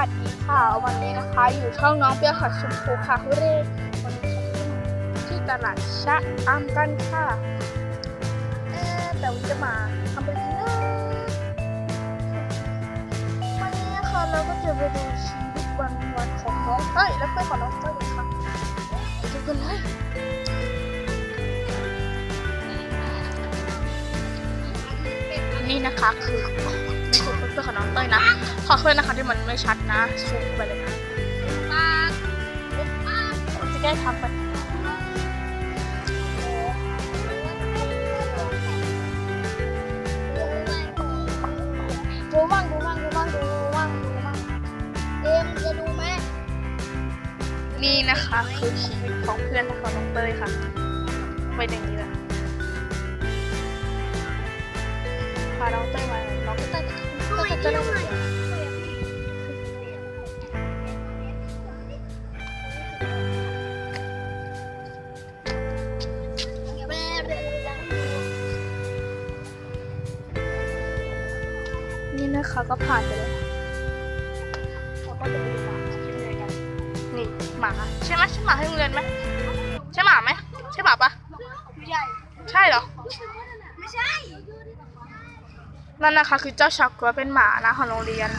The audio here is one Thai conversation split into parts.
วัสดีค่ะวันนี้นะคะอยู่ช่องน้องเปียวขัดชมพูค่ะคุณเรศวันนี้ค่ะที่ตลาดชะอำกันค่ะเอ๊แต่วันจะมาทำเป็นไงนะวันนี้นะคะเราก็จะไปดูชีวิตวันวันของน้องเต้ยและเพื่อนของน้องเต้ยค่ะไปดูกันเลยนี่นะคะคือ ของน้องเต้ยนะ ขอโทษนะคะที่มันไม่ชัดนะซูมไปเลยนะจะแก้ทำไปดูมั่งดูมั่งดูมั่งดูมั่งดูมั่งเอมจะดูไหมนี่นะคะคือชีวิตของเพื่อนของน้องเต้ยค่ะเป็นอย่างนี้แหละพาน้องเต้ยมา นี่นะคะก็ผ่านไปเลยเราก็จะไปดูหมาที่โรงเรียนกัน นี่หมาใช่ไหมใช่หมาที่โรงเรียนไหมใช่หมาไหมใช่หมาปะไม่ใช่ใช่เหรอ ไม่ใช่ นั่นนะคะคือเจ้าช็อกกัวเป็นหมานะของโรงเรียน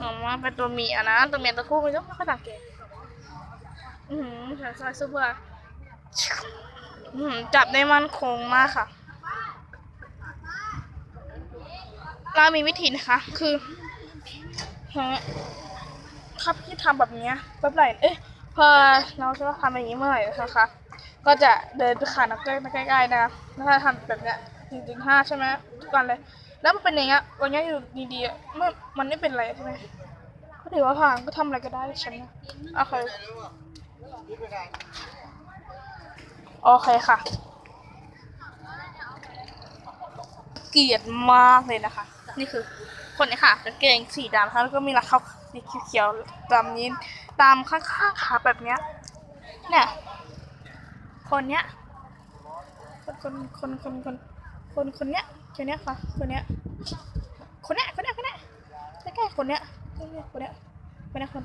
อ๋อว่าเป็นตัวเมียนะ ตัวเมียตัวผู้มันก็ไม่ค่อยสังเกตอือหือใส่ใส่ซุปเปอร์อื้อหือจับได้มั่นคงมากค่ะ เรามีวิธีนะคะ คือถ้าพี่ทำแบบเนี้ยแบบไหนเอ๊ะพอเราจะทำอย่างนี้เมื่อไหร่นะคะ ก็จะเดินไปขานักเต้มาใกล้ๆนะแล้วถ้าทำแบบเนี้ยจริงๆห้าใช่ไหมทุกวันเลย แล้วมันเป็นอย่างเงี้ยวันเนี้ยอยู่ดีๆอะไม่มันไม่เป็นไรใช่ไหมก็ถือว่าผ่านก็ทำอะไรก็ได้ฉันนะโอเคโอเคค่ะ เกลียดมากเลยนะคะ นี่คือคนนี้ค่ะกางเกงสีดำนะคะแล้วก็มีรองเท้าสีเขียวๆตามนี้ตามข้างๆขาแบบเนี้ยเนี่ยคนเนี้ยคนคนคนคนคนคนเนี้ยคนเนี้ยค่ะคนเนี้ยคนเนี้ยคนเนี้ยคนเนี้ยใกล้ๆคนเนี้ยคนเนี้ยคนเนี้ยคนเนี้ยคน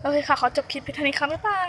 โอเคค่ะขอจบคลิปเพียงเท่านี้ค่ะบ๊ายบาย